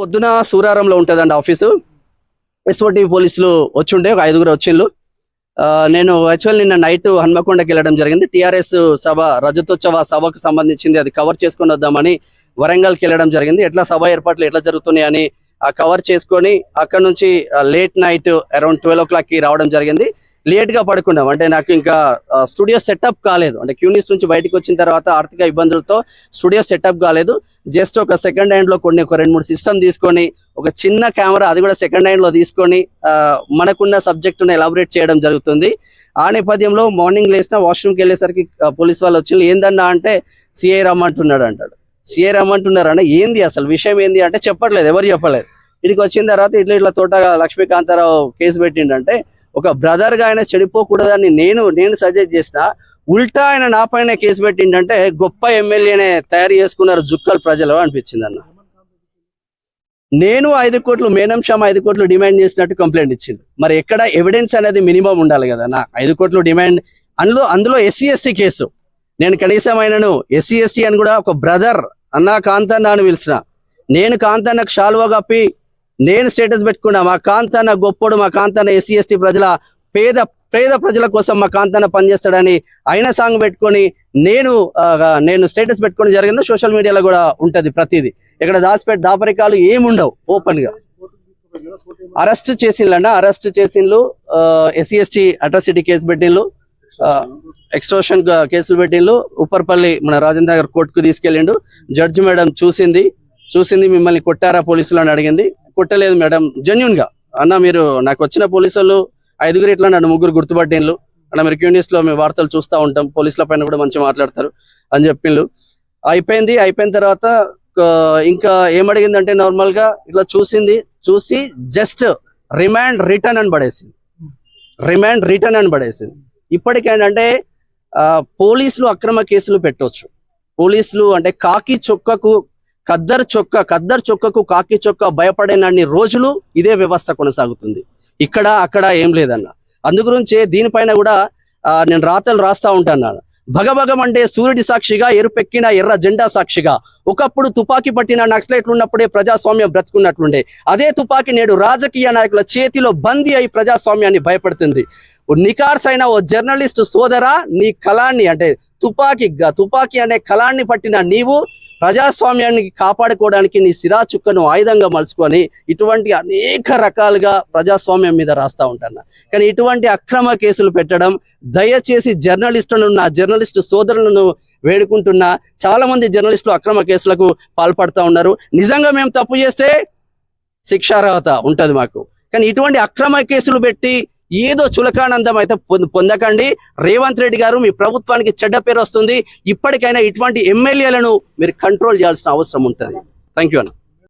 పొద్దున సూరారంలో ఉంటుందండి office. SOT పోలీసులు వచ్చిండే ఒక ఐదుగురు వచ్చిండ్రు ఆ, నేను యాక్చువల్ నిన్న నైట్ హన్మకొండకి వెళ్ళడం జరిగింది. టిఆర్ఎస్ సభ రజతోత్సవ సభకు సంబంధించింది. అది కవర్ చేసుకొని వద్దామని వరంగల్కి వెళ్ళడం జరిగింది. ఎట్లా సభ ఏర్పాట్లు ఎట్లా జరుగుతున్నాయని ఆ కవర్ చేసుకొని అక్కడ నుంచి లేట్ నైట్ అరౌండ్ ట్వెల్వ్ ఓ క్లాక్కి రావడం జరిగింది. లేట్గా పడుకున్నాం. అంటే నాకు ఇంకా స్టూడియో సెటప్ కాలేదు. అంటే క్యూనిస్ నుంచి బయటకు వచ్చిన తర్వాత ఆర్థిక ఇబ్బందులతో స్టూడియో సెటప్ కాలేదు. జస్ట్ ఒక సెకండ్ హ్యాండ్లో కొన్ని ఒక రెండు మూడు సిస్టమ్ తీసుకొని ఒక చిన్న కెమెరా అది కూడా సెకండ్ హ్యాండ్లో తీసుకొని మనకున్న సబ్జెక్టును ఎలాబరేట్ చేయడం జరుగుతుంది. ఆ నేపథ్యంలో మార్నింగ్ లేచిన వాష్రూమ్కి వెళ్ళేసరికి పోలీస్ వాళ్ళు వచ్చి ఏందన్నా అంటే సిఐ రమ్మంటున్నాడు అంటాడు సిఐ రమ్మంటున్నారు ఏంది అసలు విషయం ఏంది అంటే చెప్పట్లేదు ఎవరు చెప్పలేదు. ఇక్కడికి వచ్చిన తర్వాత ఇట్లా ఇట్లా తోట లక్ష్మీకాంతారావు కేసు పెట్టిండంటే ఒక బ్రదర్గా ఆయన చెడిపోకూడదని నేను నేను సజెస్ట్ చేసిన ఉల్టా ఆయన నా పైన కేసు పెట్టిండంటే గొప్ప ఎమ్మెల్యేనే తయారు చేసుకున్నారు జుక్కల్ ప్రజలు అనిపించింది అన్న నేను ఐదు కోట్లు మేనం షామ్ ఐదు కోట్లు డిమాండ్ చేసినట్టు కంప్లైంట్ ఇచ్చింది మరి ఎక్కడ ఎవిడెన్స్ అనేది మినిమం ఉండాలి కదా నా? ఐదు కోట్లు డిమాండ్. అందులో అందులో ఎస్సీ ఎస్టీ కేసు. నేను కనీసం ఆయనను ఎస్సీ ఎస్టీ అని కూడా ఒక బ్రదర్ అన్న కాంతన్న అని పిలిచిన. నేను కాంతన్నకు షాల్వా కప్పి నేను స్టేటస్ పెట్టుకున్నా. మా కాంతన్న గొప్పోడు మా కాంతన్న ఎస్సీ ఎస్టీ ప్రజల పేద పేద ప్రజల కోసం మా కాంతన్న పనిచేస్తాడని ఆయన సాంగ్ పెట్టుకొని నేను నేను స్టేటస్ పెట్టుకొని జరిగింది. సోషల్ మీడియాలో కూడా ఉంటుంది ప్రతిదీ. ఇక్కడ దాచిపెట్టి దాపరికాలు ఏముండవు ఓపెన్గా అరెస్ట్ చేసిండ్లన్న అరెస్ట్ చేసిండ్లు ఎస్సీ ఎస్టీ అట్రాసిటీ కేసు పెట్టిండ్లు ఎక్స్ట్రోషన్ కేసులు పెట్టిండ్లు ఉప్పర్పల్లి మన రాజేంద్ర నగర్ కోర్టుకు తీసుకెళ్ళిండు. జడ్జి మేడం చూసింది. చూసింది మిమ్మల్ని కొట్టారా పోలీసులు అని అడిగింది. కొట్టలేదు మేడం జెన్యున్గా. అన్న మీరు నాకు వచ్చిన పోలీసు వాళ్ళు ఐదుగురు ఇట్లా నన్ను ముగ్గురు గుర్తుపట్టిండ్లు. అన్న మీరు క్యూనియస్లో మేము వార్తలు చూస్తూ ఉంటాం. పోలీసుల పైన కూడా మంచిగా మాట్లాడతారు అని చెప్పిండు అయిపోయింది. అయిపోయిన తర్వాత ఇంకా ఏమడిగిందంటే నార్మల్గా ఇట్లా చూసింది. చూసి జస్ట్ రిమాండ్ రిటర్న్ అని పడేసింది. రిమాండ్ రిటర్న్ అని పడేసింది. ఇప్పటికేంటంటే పోలీసులు అక్రమ కేసులు పెట్టవచ్చు పోలీసులు అంటే కాకి చొక్కకు కద్దరు చొక్క కద్దరు చొక్కకు కాకి చొక్క భయపడేనన్ని రోజులు ఇదే వ్యవస్థ కొనసాగుతుంది. ఇక్కడ అక్కడ ఏం లేదన్న. అందుగురించే దీనిపైన కూడా నేను రాతలు రాస్తా ఉంటాను భగభగం అంటే సూర్యుడి సాక్షిగా ఎరుపెక్కిన ఎర్ర జెండా సాక్షిగా. ఒకప్పుడు తుపాకీ పట్టిన నక్సలైట్లు ఉన్నప్పుడే ప్రజాస్వామ్యం బ్రతుకున్నట్లుండే. అదే తుపాకీ నేడు రాజకీయ నాయకుల చేతిలో బందీ అయి ప్రజాస్వామ్యాన్ని భయపడుతుంది. ఓ నికార్స్ అయిన ఓ జర్నలిస్ట్ సోదరా నీ కళాన్ని అంటే తుపాకీ గ- తుపాకీ అనే కళాన్ని పట్టిన నీవు ప్రజాస్వామ్యాన్ని కాపాడుకోవడానికి నీ సిరా చుక్కను ఆయుధంగా మలుచుకొని ఇటువంటి అనేక రకాలుగా ప్రజాస్వామ్యం మీద రాస్తా ఉంటాను కానీ ఇటువంటి అక్రమ కేసులు పెట్టడం దయచేసి జర్నలిస్టులను నా జర్నలిస్టు సోదరులను వేడుకుంటున్నా. చాలా మంది జర్నలిస్టులు అక్రమ కేసులకు పాల్పడుతూ ఉన్నారు. నిజంగా మేము తప్పు చేస్తే శిక్షార్హత ఉంటుంది మాకు. కానీ ఇటువంటి అక్రమ కేసులు పెట్టి ఏదో చులకానందం అయితే పొంద- పొందకండి. రేవంత్ రెడ్డి గారు మీ ప్రభుత్వానికి చెడ్డ పేరు వస్తుంది. ఇప్పటికైనా ఇటువంటి ఎమ్మెల్యేలను మీరు కంట్రోల్ చేయాల్సిన అవసరం ఉంటుంది. థ్యాంక్ యూ అన్న.